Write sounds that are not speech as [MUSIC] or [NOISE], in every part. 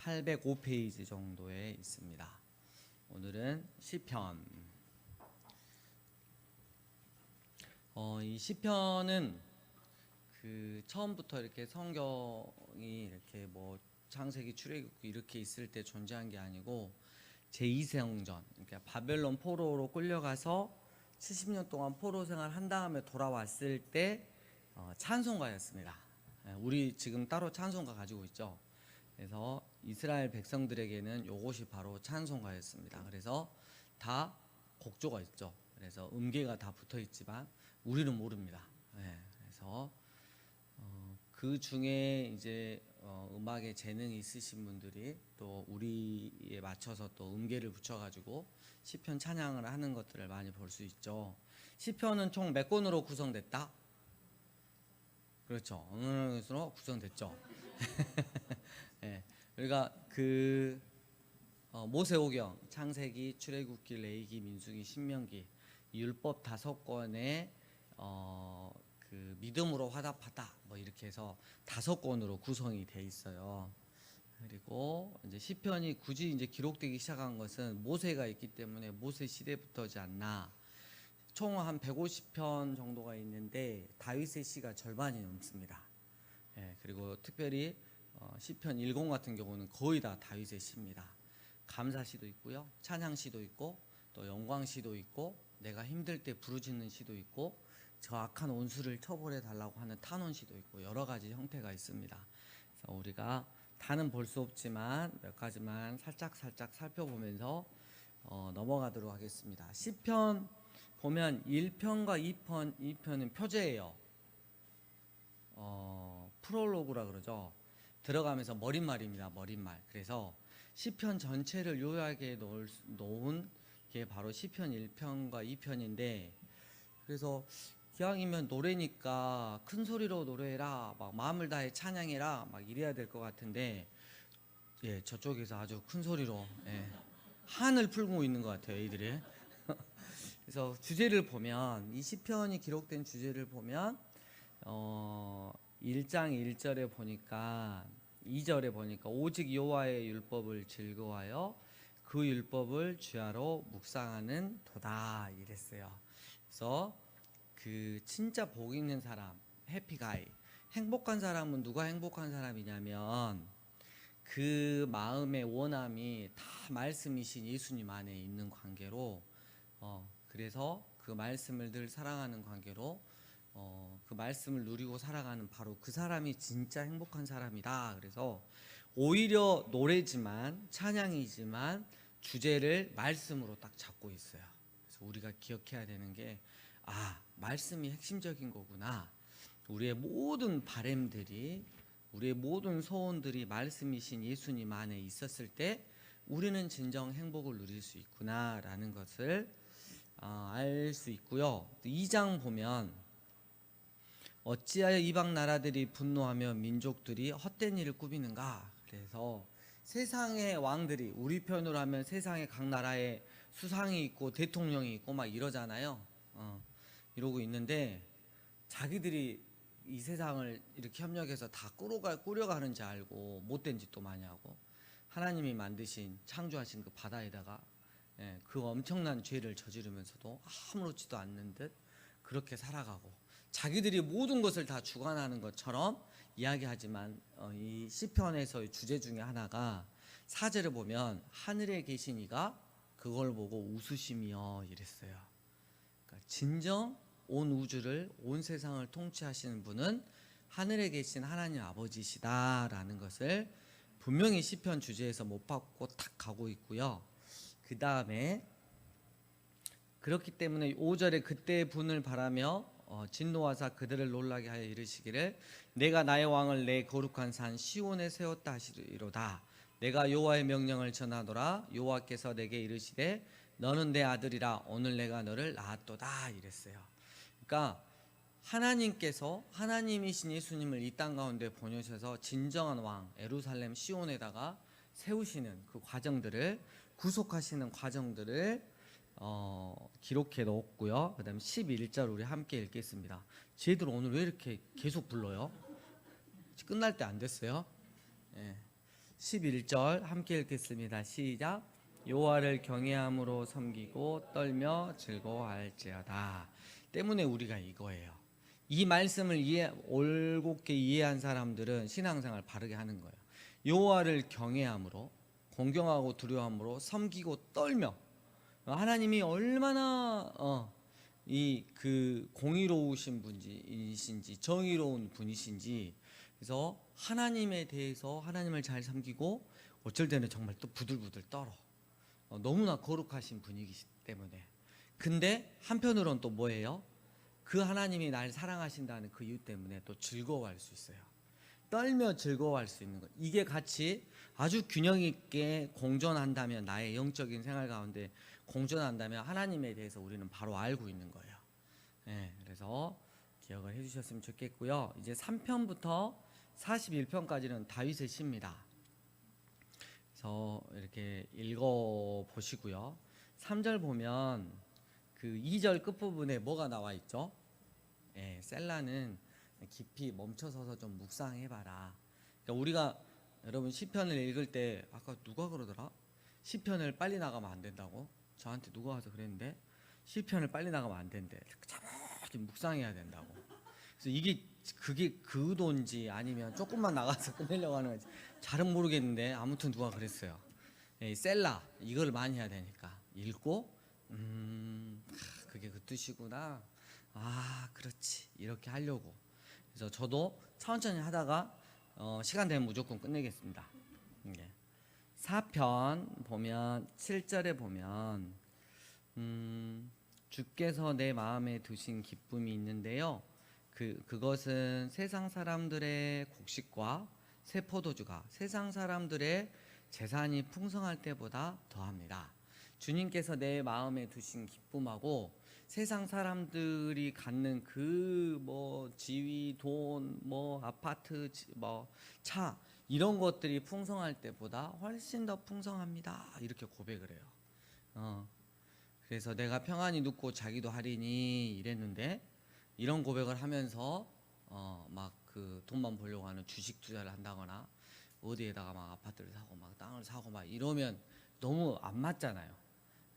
805페이지 정도에 있습니다. 오늘은 시편. 어, 이 시편은 그 처음부터 이렇게 성경이 이렇게 뭐 창세기 출애굽기 이렇게 있을 때 존재한 게 아니고 제2세성전 그러니까 바벨론 포로로 끌려가서 70년 동안 포로 생활 한 다음에 돌아왔을 때 어, 찬송가였습니다. 예, 우리 지금 따로 찬송가 가지고 있죠. 그래서 이스라엘 백성들에게는 요것이 바로 찬송가였습니다. 그래서 다 곡조가 있죠. 그래서 음계가 다 붙어 있지만 우리는 모릅니다. 예, 그래서 어, 그 중에 이제 어, 음악에 재능이 있으신 분들이 또 우리에 맞춰서 또 음계를 붙여가지고 시편 찬양을 하는 것들을 많이 볼 수 있죠. 시편은 총 몇 권으로 구성됐다? 그렇죠. 어느 것으로 구성됐죠. [LAUGHS] 예, 우리가 그 어, 모세오경, 창세기, 출애굽기, 레이기, 민수기, 신명기 이 율법 다섯 권에 어, 그 믿음으로 화답하다 뭐 이렇게 해서 다섯 권으로 구성이 돼 있어요. 그리고 이제 시편이 굳이 이제 기록되기 시작한 것은 모세가 있기 때문에 모세 시대부터지 않나. 총 한 150편 정도가 있는데 다윗의 시가 절반이 넘습니다. 예, 그리고 특별히 어, 시편 1권 같은 경우는 거의 다 다윗의 시입니다. 감사 시도 있고요, 찬양 시도 있고 또 영광 시도 있고 내가 힘들 때 부르짖는 시도 있고 저 악한 원수를 처벌해 달라고 하는 탄원 시도 있고 여러 가지 형태가 있습니다. 그래서 우리가 다는 볼 수 없지만 몇 가지만 살짝 살짝 살펴보면서 어, 넘어가도록 하겠습니다. 시편 보면 1편과 2편, 2편은 표제예요. 어, 프롤로그라 그러죠. 들어가면서 머릿말입니다. 머릿말. 그래서 시편 전체를 요약해 놓을, 수- 놓은 게 바로 시편 1편과 2편인데 그래서 기왕이면 노래니까 큰 소리로 노래해라 막 마음을 다해 찬양해라 막 이래야 될 것 같은데 예 저쪽에서 아주 큰 소리로 예, 한을 풀고 있는 것 같아요 이들이 [LAUGHS] 그래서 주제를 보면 이 시편이 기록된 주제를 보면 어 1장 1절에 보니까 2절에 보니까 오직 여호와의 율법을 즐거워하여 그 율법을 주야로 묵상하는 도다 이랬어요. 그래서 그 진짜 복 있는 사람, 해피가이, 행복한 사람은 누가 행복한 사람이냐면 그 마음의 원함이 다 말씀이신 예수님 안에 있는 관계로 어 그래서 그 말씀을 늘 사랑하는 관계로 어, 그 말씀을 누리고 살아가는 바로 그 사람이 진짜 행복한 사람이다. 그래서 오히려 노래지만 찬양이지만 주제를 말씀으로 딱 잡고 있어요. 그래서 우리가 기억해야 되는 게 아, 말씀이 핵심적인 거구나. 우리의 모든 바램들이 우리의 모든 소원들이 말씀이신 예수님 안에 있었을 때 우리는 진정 행복을 누릴 수 있구나라는 것을 어, 알수 있고요. 2장 보면 어찌하여 이방 나라들이 분노하며 민족들이 헛된 일을 꾸미는가? 그래서 세상의 왕들이 우리 편으로 하면 세상의 각 나라에 수상이 있고 대통령이 있고 막 이러잖아요. 어, 이러고 있는데 자기들이 이 세상을 이렇게 협력해서 다 꾸려가, 꾸려가는지 알고 못된 짓도 많이 하고 하나님이 만드신 창조하신 그 바다에다가 예, 그 엄청난 죄를 저지르면서도 아무렇지도 않는 듯 그렇게 살아가고 자기들이 모든 것을 다 주관하는 것처럼 이야기하지만 어, 이 시편에서의 주제 중에 하나가 사제를 보면 하늘에 계신 이가 그걸 보고 웃으시며 이랬어요. 그러니까 진정 온 우주를 온 세상을 통치하시는 분은 하늘에 계신 하나님 아버지시다라는 것을 분명히 시편 주제에서 못 받고 탁 가고 있고요. 그 다음에 그렇기 때문에 5절에 그때의 분을 바라며 어, 진노하사 그들을 놀라게 하여 이르시기를 내가 나의 왕을 내 거룩한 산 시온에 세웠다 하시리로다. 내가 여호와의 명령을 전하노라. 여호와께서 내게 이르시되 너는 내 아들이라. 오늘 내가 너를 낳았도다 이랬어요. 그러니까 하나님께서 하나님이신 예수님을 이 땅 가운데 보내셔서 진정한 왕 에루살렘 시온에다가 세우시는 그 과정들을 구속하시는 과정들을 어, 기록해 놓았고요. 그다음에 11절 우리 함께 읽겠습니다. 쟤들 오늘 왜 이렇게 계속 불러요? 끝날 때 안 됐어요? 예. 11절 함께 읽겠습니다. 시작. 여호와를 경외함으로 섬기고 떨며 즐거워할지어다. 때문에 우리가 이거예요. 이 말씀을 이해 올곧게 이해한 사람들은 신앙생활 바르게 하는 거예요. 여호와를 경외함으로 공경하고 두려움으로 섬기고 떨며 하나님이 얼마나 어, 이그 공의로우신 분이신지 정의로운 분이신지 그래서 하나님에 대해서 하나님을 잘 섬기고 어쩔 때는 정말 또 부들부들 떨어 어, 너무나 거룩하신 분이기 때문에 근데 한편으로는 또 뭐예요? 그 하나님이 날 사랑하신다는 그 이유 때문에 또 즐거워할 수 있어요. 떨며 즐거워할 수 있는 것. 이게 같이 아주 균형 있게 공존한다면 나의 영적인 생활 가운데 공존한다면 하나님에 대해서 우리는 바로 알고 있는 거예요. 예, 그래서 기억을 해주셨으면 좋겠고요. 이제 3편부터 41편까지는 다윗의 시입니다. 그래서 이렇게 읽어 보시고요. 3절 보면 그 2절 끝부분에 뭐가 나와 있죠? 예, 셀라는 깊이 멈춰서서 좀 묵상해 봐라. 그러니까 우리가 여러분 시편을 읽을 때 아까 누가 그러더라? 시편을 빨리 나가면 안 된다고? 저한테 누가 와서 그랬는데 시편을 빨리 나가면 안 된대. 자꾸 묵상해야 된다고. 그래서 이게 그게 그 의도인지 아니면 조금만 나가서 끝내려고 하는 건지 잘은 모르겠는데 아무튼 누가 그랬어요. 예, 이 셀라 이걸 많이 해야 되니까 읽고 음 하, 그게 그 뜻이구나. 아 그렇지 이렇게 하려고. 그래서 저도 천천히 하다가 어, 시간 되면 무조건 끝내겠습니다. 예. 4편 보면 7절에 보면 음, 주께서 내 마음에 두신 기쁨이 있는데요. 그 그것은 세상 사람들의 곡식과 새 포도주가 세상 사람들의 재산이 풍성할 때보다 더합니다. 주님께서 내 마음에 두신 기쁨하고 세상 사람들이 갖는 그 뭐 지위, 돈, 뭐 아파트, 뭐 차 이런 것들이 풍성할 때보다 훨씬 더 풍성합니다. 이렇게 고백을 해요. 어. 그래서 내가 평안히 눕고 자기도 하리니 이랬는데 이런 고백을 하면서 어 막 그 돈만 벌려고 하는 주식 투자를 한다거나 어디에다가 막 아파트를 사고 막 땅을 사고 막 이러면 너무 안 맞잖아요.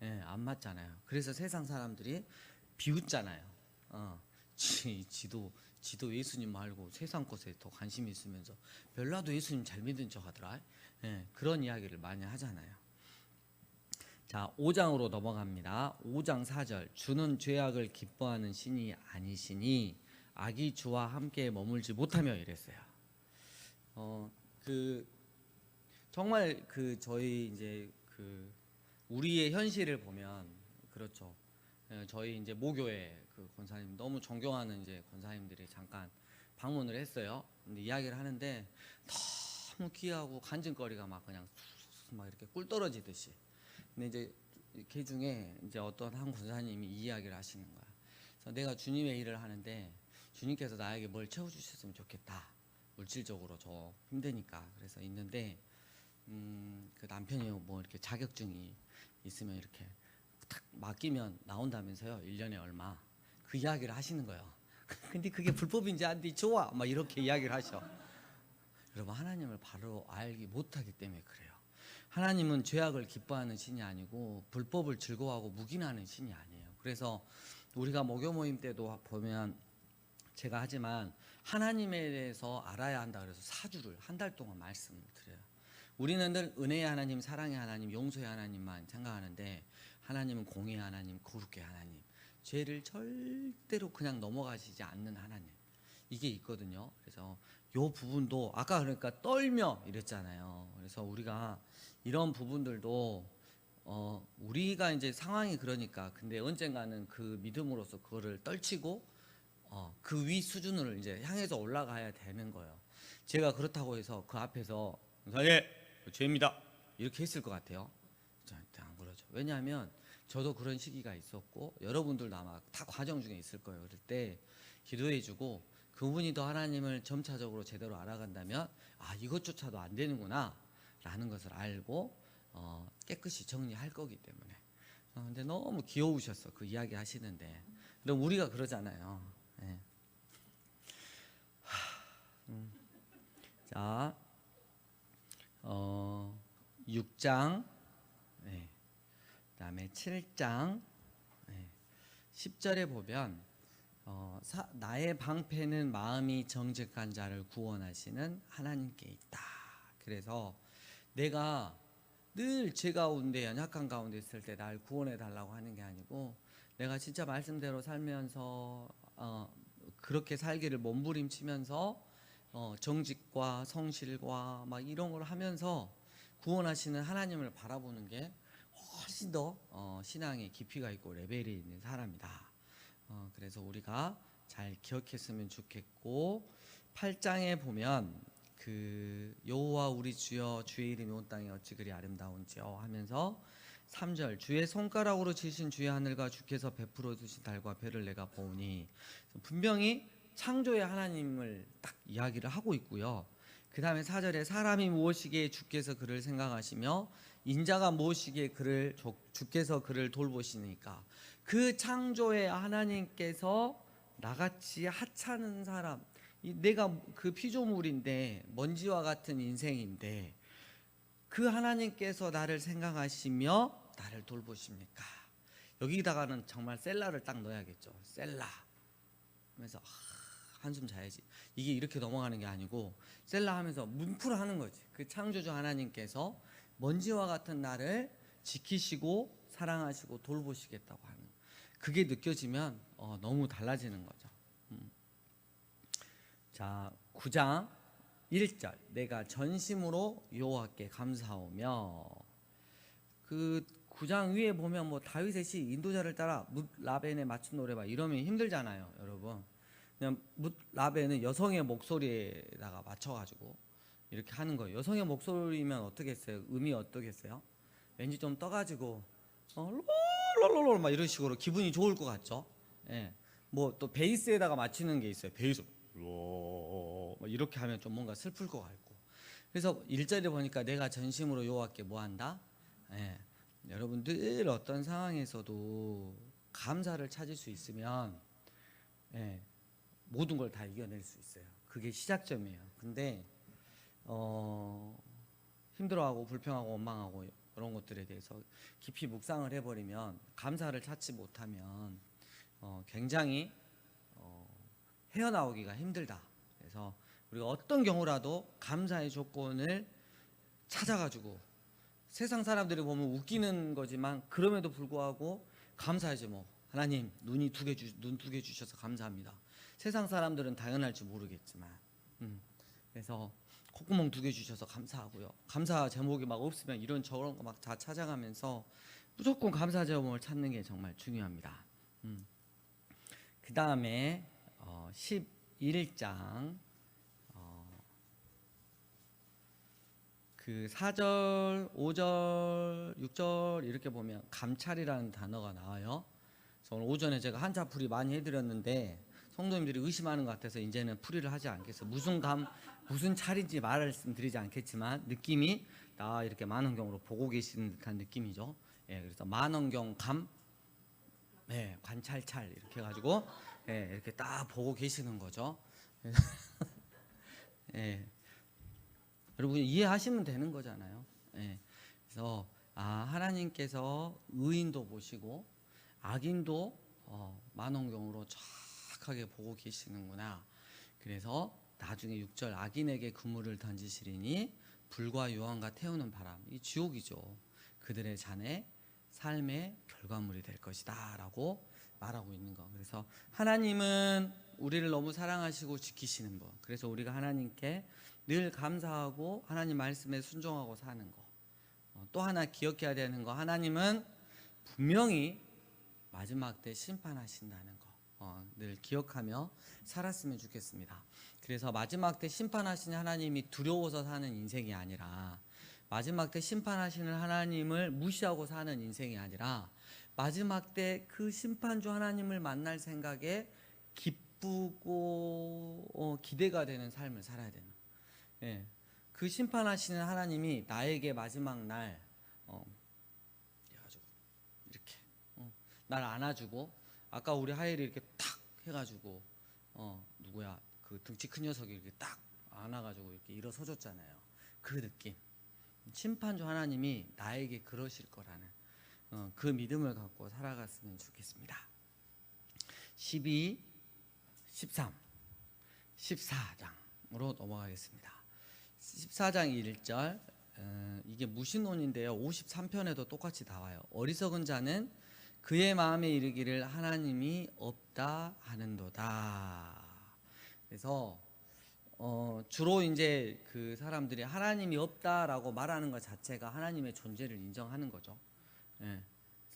예, 안 맞잖아요. 그래서 세상 사람들이 비웃잖아요. 어, 지, 지도 지도 예수님 말고 세상 것에 더 관심이 있으면서 별나도 예수님 잘 믿은 척 하더라. 예, 그런 이야기를 많이 하잖아요. 자, 5장으로 넘어갑니다. 5장 4절. 주는 죄악을 기뻐하는 신이 아니시니 악이 주와 함께 머물지 못하며 이랬어요. 어, 그 정말 그 저희 이제 그 우리의 현실을 보면 그렇죠. 예, 저희 이제 모교회 그 권사님 너무 존경하는 이제 권사님들이 잠깐 방문을 했어요. 근데 이야기를 하는데 너무 귀하고 간증거리가 막 그냥 막 이렇게 꿀 떨어지듯이. 근데 이제 그 중에 이제 어떤 한 권사님이 이 이야기를 하시는 거야. 그래서 내가 주님의 일을 하는데 주님께서 나에게 뭘 채워주셨으면 좋겠다. 물질적으로 저 힘드니까 그래서 있는데 음, 그 남편이 뭐 이렇게 자격증이 있으면 이렇게 탁 맡기면 나온다면서요. 1년에 얼마. 그 이야기를 하시는 거예요. [LAUGHS] 근데 그게 불법인지 안돼 좋아. 막 이렇게 이야기를 하셔. 여러분 하나님을 바로 알기 못하기 때문에 그래요. 하나님은 죄악을 기뻐하는 신이 아니고 불법을 즐거워하고 묵인하는 신이 아니에요. 그래서 우리가 목요 모임 때도 보면 제가 하지만 하나님에 대해서 알아야 한다 그래서 사주를 한 달 동안 말씀을 드려요. 우리는 늘 은혜의 하나님, 사랑의 하나님, 용서의 하나님만 생각하는데 하나님은 공의의 하나님, 거룩의 하나님, 죄를 절대로 그냥 넘어가시지 않는 하나님 이게 있거든요. 그래서 요 부분도 아까 그러니까 떨며 이랬잖아요. 그래서 우리가 이런 부분들도 어 우리가 이제 상황이 그러니까 근데 언젠가는 그 믿음으로서 그거를 떨치고 어 그 위 수준을 이제 향해서 올라가야 되는 거예요. 제가 그렇다고 해서 그 앞에서 예 죄입니다 이렇게 했을 것 같아요. 저한테 안 그러죠. 왜냐하면 저도 그런 시기가 있었고 여러분들도 아마 다 과정 중에 있을 거예요. 그럴 때 기도해 주고 그분이 더 하나님을 점차적으로 제대로 알아간다면 아 이것조차도 안 되는구나 라는 것을 알고 어, 깨끗이 정리할 거기 때문에 어, 근데 너무 귀여우셨어 그 이야기 하시는데 그럼 우리가 그러잖아요 예. 하, 음. 자 어, 6장, 네. 그 다음에 7장, 네. 10절에 보면 어, 사, 나의 방패는 마음이 정직한 자를 구원하시는 하나님께 있다. 그래서 내가 늘 죄 가운데 연약한 가운데 있을 때 날 구원해 달라고 하는 게 아니고 내가 진짜 말씀대로 살면서 어, 그렇게 살기를 몸부림치면서 어, 정직과 성실과 막 이런 걸 하면서 구원하시는 하나님을 바라보는 게 훨씬 더 어, 신앙의 깊이가 있고 레벨이 있는 사람이다. 어, 그래서 우리가 잘 기억했으면 좋겠고 8장에 보면 그 여호와 우리 주여 주의 이름이 온 땅에 어찌 그리 아름다운지요 하면서 3절 주의 손가락으로 지신 주의 하늘과 주께서 베풀어 주신 달과 별을 내가 보니 분명히 창조의 하나님을 딱 이야기를 하고 있고요. 그 다음에 4절에 사람이 무엇이기에 주께서 그를 생각하시며 인자가 무엇이기에 그를 조- 주께서 그를 돌보시니까 그 창조의 하나님께서 나같이 하찮은 사람 이 내가 그 피조물인데 먼지와 같은 인생인데 그 하나님께서 나를 생각하시며 나를 돌보십니까? 여기다가는 정말 셀라를 딱 넣어야겠죠. 셀라. 하면서 아, 한숨 자야지. 이게 이렇게 넘어가는 게 아니고 셀라 하면서 뭉클하는 거지. 그 창조주 하나님께서 먼지와 같은 나를 지키시고 사랑하시고 돌보시겠다고 하는 그게 느껴지면 어, 너무 달라지는 거죠. 음. 자, 9장 1절 내가 전심으로 여호와께 감사하며 그 9장 위에 보면 뭐 다윗의 인도자를 따라 뭇 라벤에 맞춘 노래봐 이러면 힘들잖아요, 여러분. 그냥 뭇 라벤은 여성의 목소리에다가 맞춰 가지고 이렇게 하는 거예요. 여성의 목소리면 어떻겠어요? 음이 어떻겠어요? 왠지 좀 떠가지고 어, 롤롤롤 막 이런 식으로 기분이 좋을 것 같죠? 예. 뭐 또 베이스에다가 맞추는 게 있어요. 베이스 로 이렇게 하면 좀 뭔가 슬플 것 같고. 그래서 일절에 보니까 내가 전심으로 여호와께 뭐 한다? 예. 여러분 늘 어떤 상황에서도 감사를 찾을 수 있으면 예, 모든 걸 다 이겨낼 수 있어요. 그게 시작점이에요. 근데 어, 힘들어하고 불평하고 원망하고 이런 것들에 대해서 깊이 묵상을 해버리면 감사를 찾지 못하면 어, 굉장히 어, 헤어나오기가 힘들다. 그래서 우리가 어떤 경우라도 감사의 조건을 찾아가지고 세상 사람들이 보면 웃기는 거지만 그럼에도 불구하고 감사하지 뭐 하나님 눈이 두 개 눈 두 개 주셔서 감사합니다. 세상 사람들은 당연할지 모르겠지만 음, 그래서 콧구멍 두 개 주셔서 감사하고요. 감사 제목이 막 없으면 이런 저런 거 막 다 찾아가면서 무조건 감사 제목을 찾는 게 정말 중요합니다. 음. 그 다음에 어, 11장 어, 그 4절, 5절, 6절 이렇게 보면 감찰이라는 단어가 나와요. 그래서 오늘 오전에 제가 한자풀이 많이 해드렸는데 성도님들이 의심하는 것 같아서 이제는 풀이를 하지 않겠어요. 무슨 감, 무슨 찰인지 말씀드리지 않겠지만 느낌이 나 이렇게 만원경으로 보고 계시는 듯한 느낌이죠. 예, 그래서 만원경 감, 네, 관찰찰 이렇게 해가지고 예, 이렇게 딱 보고 계시는 거죠. [LAUGHS] 예, 여러분 이해하시면 되는 거잖아요. 예, 그래서 아 하나님께서 의인도 보시고 악인도 어, 만원경으로 정확하게 보고 계시는구나. 그래서 나중에 6절 악인에게 그물을 던지시리니 불과 요한과 태우는 바람 이 지옥이죠. 그들의 잔에 삶의 결과물이 될 것이다라고 말하고 있는 거. 그래서 하나님은 우리를 너무 사랑하시고 지키시는 분. 그래서 우리가 하나님께 늘 감사하고 하나님 말씀에 순종하고 사는 거. 어, 또 하나 기억해야 되는 거. 하나님은 분명히 마지막 때 심판하신다는 거. 어, 늘 기억하며 살았으면 좋겠습니다. 그래서 마지막 때 심판하시는 하나님이 두려워서 사는 인생이 아니라 마지막 때 심판하시는 하나님을 무시하고 사는 인생이 아니라 마지막 때 그 심판주 하나님을 만날 생각에 기쁘고 어, 기대가 되는 삶을 살아야 되는. 예, 그 심판하시는 하나님이 나에게 마지막 날 어, 이렇게 어, 날 안아주고 아까 우리 하엘이 이렇게 탁 해가지고 어 누구야 그 등치 큰 녀석이 이렇게 딱 안아가지고 이렇게 일어서줬잖아요. 그 느낌. 심판주 하나님이 나에게 그러실 거라는 어, 그 믿음을 갖고 살아갔으면 좋겠습니다. 12, 13, 14장으로 넘어가겠습니다. 14장 1절 어, 이게 무신론인데요. 53편에도 똑같이 나와요. 어리석은 자는 그의 마음에 이르기를 하나님이 없다 하는도다. 그래서 어, 주로 이제 그 사람들이 하나님이 없다라고 말하는 것 자체가 하나님의 존재를 인정하는 거죠. 예.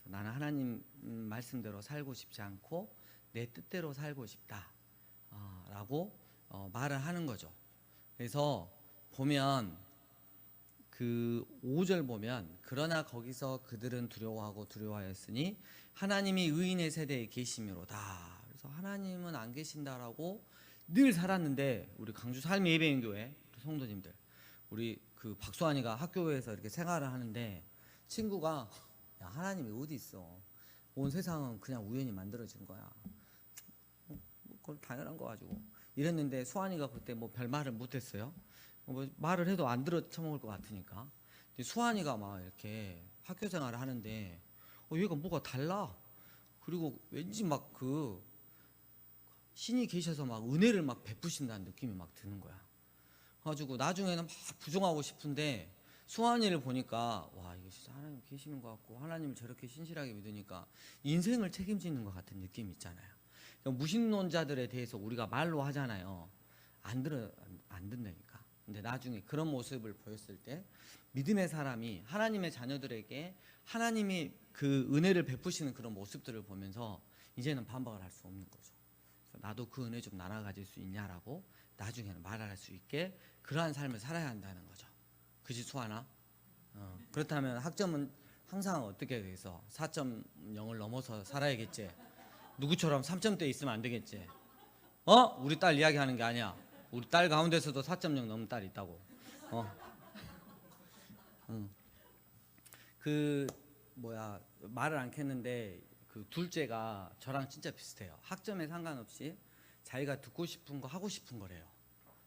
나는 하나님 음, 말씀대로 살고 싶지 않고 내 뜻대로 살고 싶다라고 어, 말을 하는 거죠. 그래서 보면 그 5절 보면 그러나 거기서 그들은 두려워하고 두려워하였으니 하나님이 의인의 세대에 계심이로다. 그래서 하나님은 안 계신다라고 늘 살았는데 우리 강주 삶의 예배인 교회 성도님들 우리 그 박수환이가 학교에서 이렇게 생활을 하는데 친구가 야 하나님이 어디 있어? 온 세상은 그냥 우연히 만들어진 거야. 뭐, 그건 당연한 거 가지고 이랬는데 수환이가 그때 뭐 별 말을 못했어요. 뭐 말을 해도 안 들어 처먹을 것 같으니까. 수환이가 막 이렇게 학교 생활을 하는데 어, 얘가 뭐가 달라. 그리고 왠지 막 그 신이 계셔서 막 은혜를 막 베푸신다는 느낌이 막 드는 거야. 가지고 나중에는 막 부정하고 싶은데 수환이를 보니까 와 이게 진짜 하나님 계시는 것 같고 하나님을 저렇게 신실하게 믿으니까 인생을 책임지는 것 같은 느낌 있잖아요. 그러니까 무신론자들에 대해서 우리가 말로 하잖아요. 안 들어 안, 안 듣다니까. 근데 나중에 그런 모습을 보였을 때 믿음의 사람이 하나님의 자녀들에게 하나님이 그 은혜를 베푸시는 그런 모습들을 보면서 이제는 반박을 할 수 없는 거죠. 나도 그 은혜 좀 나눠 가질 수 있냐라고 나중에는 말할 수 있게 그러한 삶을 살아야 한다는 거죠. 그지 수아나? 어, 그렇다면 학점은 항상 어떻게 돼서 4.0을 넘어서 살아야겠지. 누구처럼 3점대 있으면 안 되겠지. 어? 우리 딸 이야기하는 게 아니야. 우리 딸 가운데서도 4.0 넘은 딸 있다고. 어. 응. 그 뭐야 말을 안 캤는데 그 둘째가 저랑 진짜 비슷해요. 학점에 상관없이 자기가 듣고 싶은 거 하고 싶은 거래요.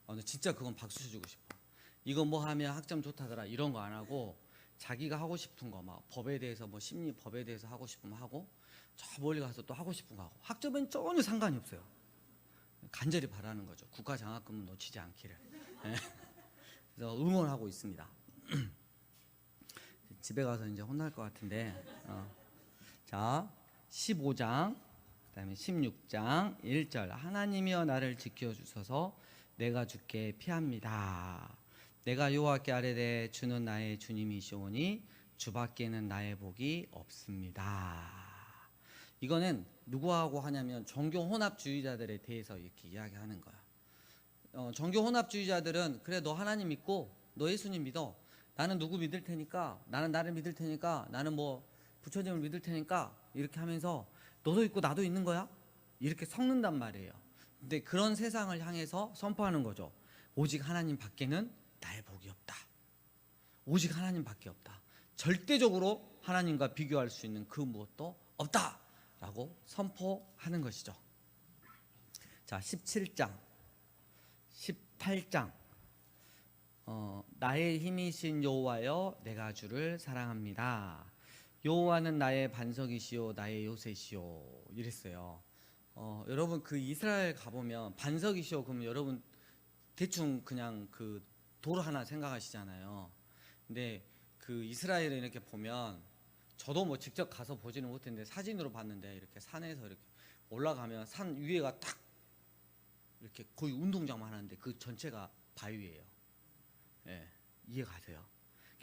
어, 근데 진짜 그건 박수 주고 싶어. 이거 뭐 하면 학점 좋다더라 이런 거 안 하고 자기가 하고 싶은 거 막 법에 대해서 뭐 심리 법에 대해서 하고 싶으면 하고 저 멀리 가서 또 하고 싶은 거 하고 학점은 전혀 상관이 없어요. 간절히 바라는 거죠. 국가 장학금은 놓치지 않기를. 예. 그래서 응원하고 있습니다. [CLEARS THROAT] 집에 가서 이제 혼날 것 같은데. 어. 자, 15장, 그다음에 16장 1절 하나님이여 나를 지켜 주소서 내가 주께 피합니다. 내가 여호와께 아뢰되 주는 나의 주님이시오니 주밖에는 나의 복이 없습니다. 이거는 누구하고 하냐면 종교 혼합주의자들에 대해서 이렇게 이야기하는 거야. 어, 종교 혼합주의자들은 그래 너 하나님 믿고 너 예수님 믿어. 나는 누구 믿을 테니까 나는 나를 믿을 테니까 나는 뭐 부처님을 믿을 테니까 이렇게 하면서 너도 있고 나도 있는 거야. 이렇게 섞는단 말이에요. 근데 그런 세상을 향해서 선포하는 거죠. 오직 하나님 밖에는 나의 복이 없다. 오직 하나님 밖에 없다. 절대적으로 하나님과 비교할 수 있는 그 무엇도 없다 라고 선포하는 것이죠. 자, 17장, 18장. 어, 나의 힘이신 여호와여 내가 주를 사랑합니다. 여호와는 나의 반석이시요 나의 요새시요 이랬어요. 어, 여러분 그 이스라엘 가보면 반석이시오 그러면 여러분 대충 그냥 그돌 하나 생각하시잖아요. 근데 그 이스라엘에 이렇게 보면 저도 뭐 직접 가서 보지는 못했는데 사진으로 봤는데 이렇게 산에서 이렇게 올라가면 산 위에가 딱 이렇게 거의 운동장만 하는데 그 전체가 바위예요. 예, 이해 가세요?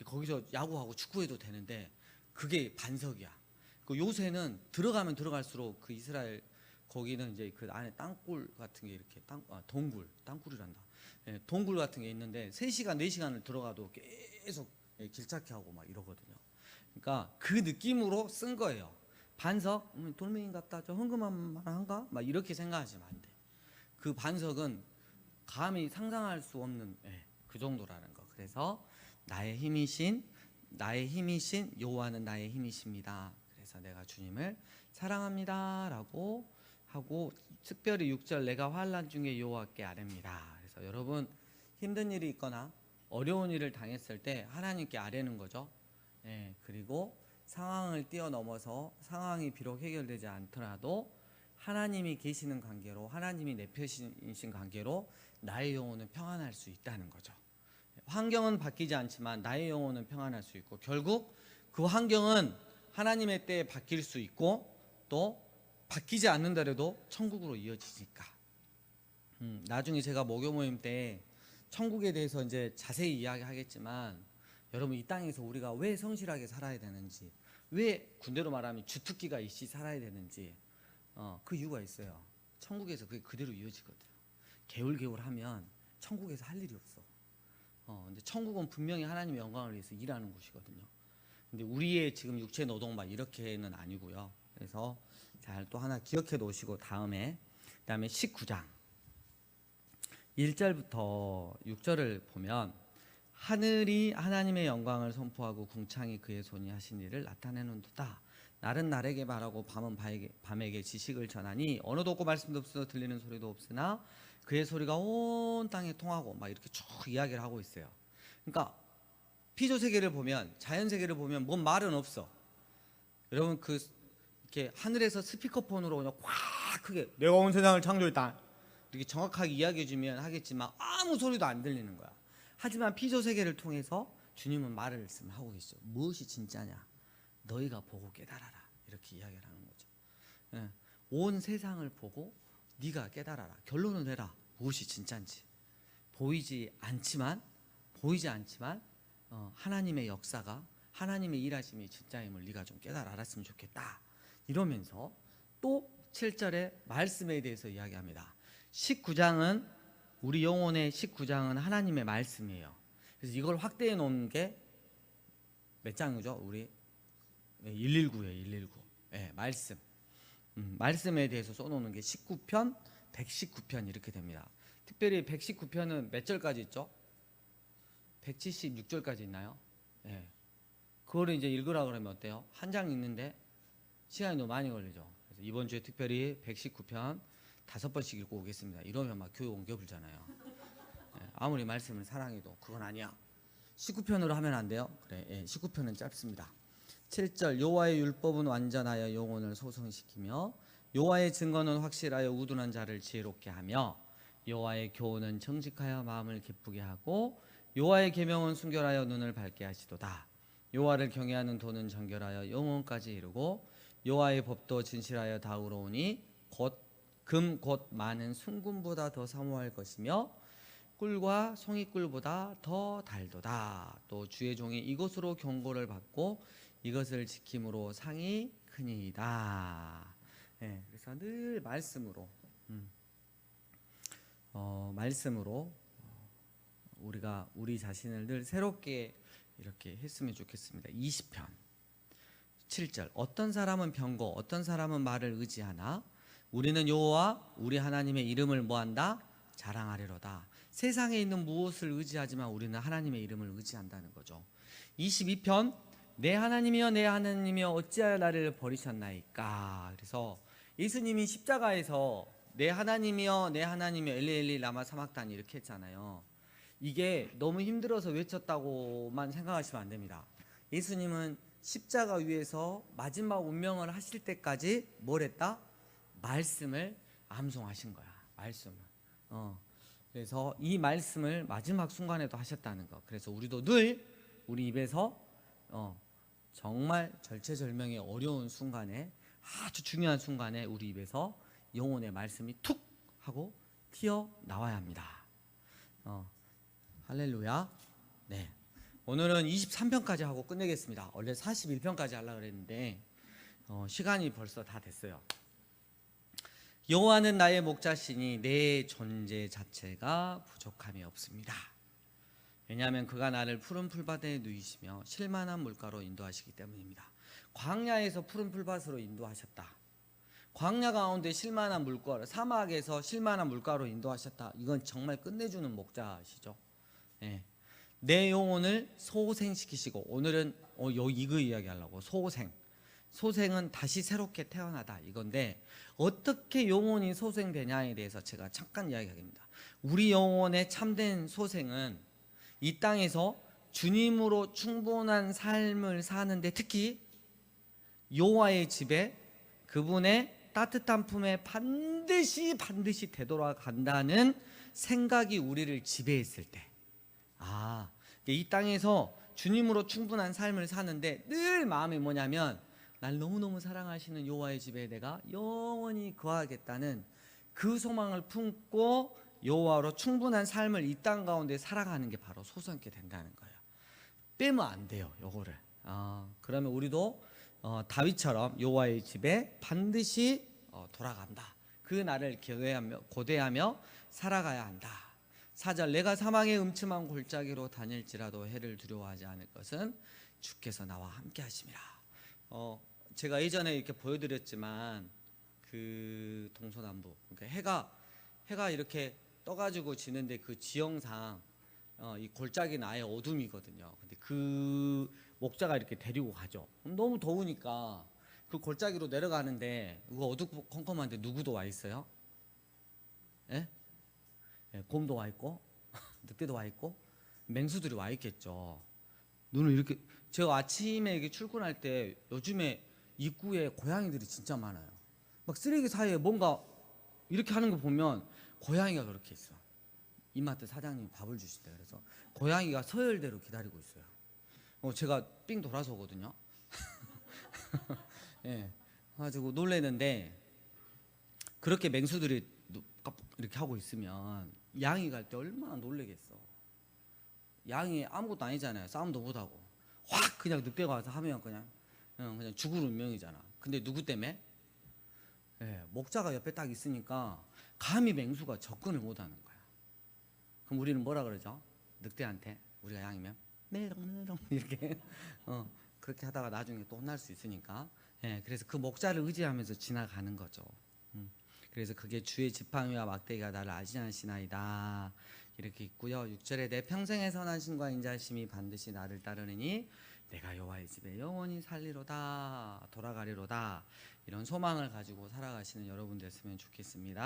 거기서 야구하고 축구해도 되는데 그게 반석이야. 그 요새는 들어가면 들어갈수록 그 이스라엘 거기는 이제 그 안에 땅굴 같은 게 이렇게 땅 아, 동굴 땅굴이란다. 예, 동굴 같은 게 있는데 3시간 4시간을 들어가도 계속 예, 길찾기 하고 막 이러거든요. 그러니까 그 느낌으로 쓴 거예요. 반석 음, 돌멩이 같다. 저 흥금한 한가? 막 이렇게 생각하시면 안 돼. 그 반석은 감히 상상할 수 없는 예, 그 정도라는 거. 그래서 나의 힘이신 나의 힘이신 여호와는 나의 힘이십니다. 그래서 내가 주님을 사랑합니다라고 하고 특별히 6절 내가 환란 중에 여호와께 아뢰니다. 그래서 여러분 힘든 일이 있거나 어려운 일을 당했을 때 하나님께 아뢰는 거죠. 예, 그리고 상황을 뛰어넘어서 상황이 비록 해결되지 않더라도 하나님이 계시는 관계로 하나님이 내 편이신 관계로 나의 영혼은 평안할 수 있다는 거죠. 환경은 바뀌지 않지만 나의 영혼은 평안할 수 있고 결국 그 환경은 하나님의 때에 바뀔 수 있고 또 바뀌지 않는다래도 천국으로 이어지니까. 음, 나중에 제가 목요 모임 때 천국에 대해서 이제 자세히 이야기하겠지만 여러분 이 땅에서 우리가 왜 성실하게 살아야 되는지 왜 군대로 말하면 주특기가 있이 살아야 되는지 어, 그 이유가 있어요. 천국에서 그게 그대로 이어지거든 요. 개울개울하면 천국에서 할 일이 없어. 어, 근데 천국은 분명히 하나님의 영광을 위해서 일하는 곳이거든요. 근데 우리의 지금 육체 노동 막 이렇게는 아니고요. 그래서 잘 또 하나 기억해 놓으시고 다음에 그다음에 19장 1절부터 6절을 보면 하늘이 하나님의 영광을 선포하고 궁창이 그의 손이 하신 일을 나타내는도다. 날은 날에게 말하고 밤은 밤에게, 지식을 전하니 언어도 없고 말씀도 없어 들리는 소리도 없으나 그의 소리가 온 땅에 통하고 막 이렇게 쭉 이야기를 하고 있어요. 그러니까 피조 세계를 보면 자연 세계를 보면 뭔 말은 없어. 여러분 그 이렇게 하늘에서 스피커폰으로 그냥 꽉 크게 내가 온 세상을 창조했다 이렇게 정확하게 이야기해 주면 하겠지만 아무 소리도 안 들리는 거야. 하지만 피조 세계를 통해서 주님은 말을 하고 계시죠. 무엇이 진짜냐? 너희가 보고 깨달아라. 이렇게 이야기를 하는 거죠. 예. 온 세상을 보고 네가 깨달아라. 결론을 내라. 무엇이 진짜인지. 보이지 않지만 보이지 않지만 어, 하나님의 역사가 하나님의 일하심이 진짜임을 네가 좀 깨달아 알았으면 좋겠다. 이러면서 또 7절에 말씀에 대해서 이야기합니다. 19장은 우리 영혼의 19장은 하나님의 말씀이에요. 그래서 이걸 확대해 놓은 게 몇 장이죠? 우리 119예요. 119. 예, 말씀. 음, 말씀에 대해서 써놓는 게 19편, 119편 이렇게 됩니다. 특별히 119편은 몇 절까지 있죠? 176절까지 있나요? 예. 그거를 이제 읽으라 그러면 어때요? 한 장 읽는데 시간이 너무 많이 걸리죠. 그래서 이번 주에 특별히 119편 다섯 번씩 읽고 오겠습니다. 이러면 막 교회 옮겨 불잖아요. 예, 아무리 말씀을 사랑해도 그건 아니야. 19편으로 하면 안 돼요. 그래, 예, 19편은 짧습니다. 7절 여호와의 율법은 완전하여 영혼을 소성시키며 여호와의 증거는 확실하여 우둔한 자를 지혜롭게 하며 여호와의 교훈은 정직하여 마음을 기쁘게 하고 여호와의 계명은 순결하여 눈을 밝게 하시도다. 여호와를 경외하는 도는 정결하여 영혼까지 이루고 여호와의 법도 진실하여 다우러우니 곧 금 곧 많은 순금보다 더 사모할 것이며 꿀과 송이꿀보다 더 달도다. 또 주의 종이 이것으로 경고를 받고 이것을 지킴으로 상이 크니이다. 네, 그래서 늘 말씀으로, 음, 어, 말씀으로 어, 우리가 우리 자신을 늘 새롭게 이렇게 했으면 좋겠습니다. 20편 7절 어떤 사람은 병거 어떤 사람은 말을 의지하나 우리는 여호와 우리 하나님의 이름을 뭐한다 자랑하리로다. 세상에 있는 무엇을 의지하지만 우리는 하나님의 이름을 의지한다는 거죠. 22편 내 하나님이여 내 하나님이여 어찌하여 나를 버리셨나이까. 그래서 예수님이 십자가에서 내 하나님이여 내 하나님이여 엘리엘리 라마 사막단 이렇게 했잖아요. 이게 너무 힘들어서 외쳤다고만 생각하시면 안 됩니다. 예수님은 십자가 위에서 마지막 운명을 하실 때까지 뭘 했다? 말씀을 암송하신 거야. 말씀을. 어. 그래서 이 말씀을 마지막 순간에도 하셨다는 거. 그래서 우리도 늘 우리 입에서 어, 정말 절체절명의 어려운 순간에 아주 중요한 순간에 우리 입에서 영혼의 말씀이 툭 하고 튀어 나와야 합니다. 어, 할렐루야. 네. 오늘은 23편까지 하고 끝내겠습니다. 원래 41편까지 하려고 그랬는데 어, 시간이 벌써 다 됐어요. 여호와는 나의 목자시니 내 존재 자체가 부족함이 없습니다. 왜냐하면 그가 나를 푸른 풀밭에 누이시며 실만한 물가로 인도하시기 때문입니다. 광야에서 푸른 풀밭으로 인도하셨다. 광야 가운데 실만한 물가, 사막에서 실만한 물가로 인도하셨다. 이건 정말 끝내주는 목자시죠. 예. 내 영혼을 소생시키시고 오늘은 어, 요 이거 이야기하려고 소생. 소생은 다시 새롭게 태어나다 이건데 어떻게 영혼이 소생되냐에 대해서 제가 잠깐 이야기하겠습니다. 우리 영혼의 참된 소생은 이 땅에서 주님으로 충분한 삶을 사는데 특히 여호와의 집에 그분의 따뜻한 품에 반드시 반드시 되돌아간다는 생각이 우리를 지배했을 때, 아, 이 땅에서 주님으로 충분한 삶을 사는데 늘 마음이 뭐냐면 날 너무너무 사랑하시는 여호와의 집에 내가 영원히 거하겠다는 그 소망을 품고 여호와로 충분한 삶을 이 땅 가운데 살아가는 게 바로 소성케 된다는 거예요. 빼면 안 돼요, 요거를. 아, 그러면 우리도 어, 다윗처럼 여호와의 집에 반드시 어, 돌아간다. 그 날을 기대하며 고대하며 살아가야 한다. 사절 내가 사망의 음침한 골짜기로 다닐지라도 해를 두려워하지 않을 것은 주께서 나와 함께 하심이라. 어, 제가 예전에 이렇게 보여드렸지만 그 동서남북 그러니까 해가 해가 이렇게 떠가지고 지는데 그 지형상 어, 이 골짜기는 아예 어둠이거든요. 근데 그 목자가 이렇게 데리고 가죠. 너무 더우니까 그 골짜기로 내려가는데 그거 어두컴컴한데 누구도 와 있어요? 예? 예, 곰도 와 있고 [LAUGHS] 늑대도 와 있고 맹수들이 와 있겠죠. 눈을 이렇게 제가 아침에 이렇게 출근할 때 요즘에 입구에 고양이들이 진짜 많아요. 막 쓰레기 사이에 뭔가 이렇게 하는 거 보면 고양이가 그렇게 있어. 이마트 사장님 밥을 주시대 그래서 고양이가 서열대로 기다리고 있어요. 어, 제가 삥 돌아서 오거든요. [LAUGHS] 예, 가지고 놀래는데 그렇게 맹수들이 누- 이렇게 하고 있으면 양이 갈 때 얼마나 놀래겠어. 양이 아무것도 아니잖아요. 싸움도 못하고 확 그냥 늑대가 와서 하면 그냥 어, 그냥 죽을 운명이잖아. 근데 누구 때문에? 예, 목자가 옆에 딱 있으니까 감히 맹수가 접근을 못하는 거야. 그럼 우리는 뭐라 그러죠? 늑대한테 우리가 양이면 메롱메롱 [LAUGHS] 이렇게 어, 그렇게 하다가 나중에 또 혼날 수 있으니까 예, 그래서 그 목자를 의지하면서 지나가는 거죠. 음, 그래서 그게 주의 지팡이와 막대기가 나를 아지하시나이다 이렇게 있고요. 6절에 내 평생의 선하심과 인자심이 반드시 나를 따르느니 내가 여호와의 집에 영원히 살리로다 돌아가리로다 이런 소망을 가지고 살아가시는 여러분 됐으면 좋겠습니다.